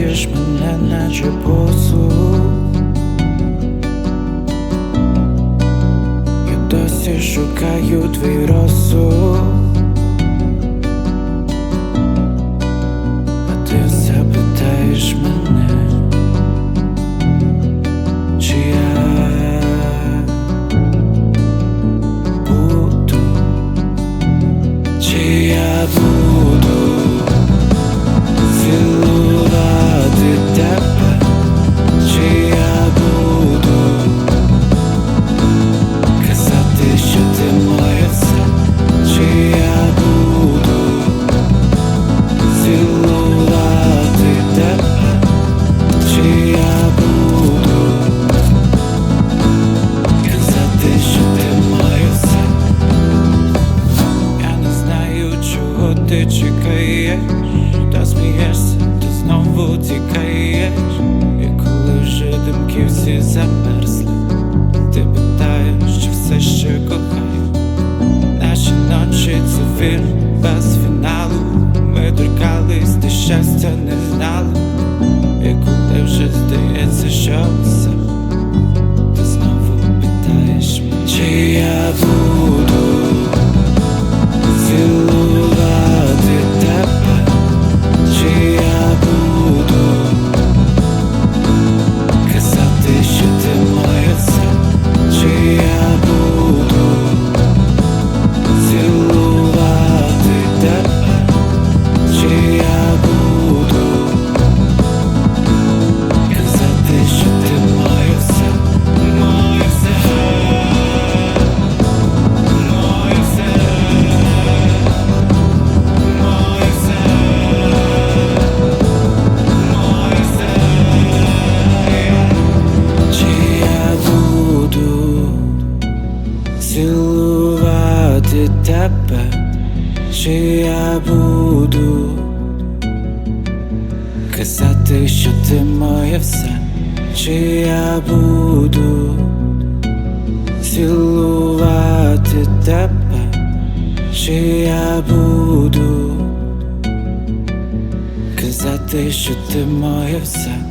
торкаєш мене, наче посуд. Я досі шукаю твій розсуд А ти все питаєш мене, чи чи я буду ти чекаєш, та смієшся, ти знову тікаєш, і коли вже думки всі замерзли, ти питаєш, чи все ще кохаю. Наші ночі це фільм без фіналу. Ми торкались, ти щастя не знали. І коли вже здається, тебе, чи я буду казати, що ти моє все, чи я буду цілувати тебе, чи я буду казати, що ти моє все.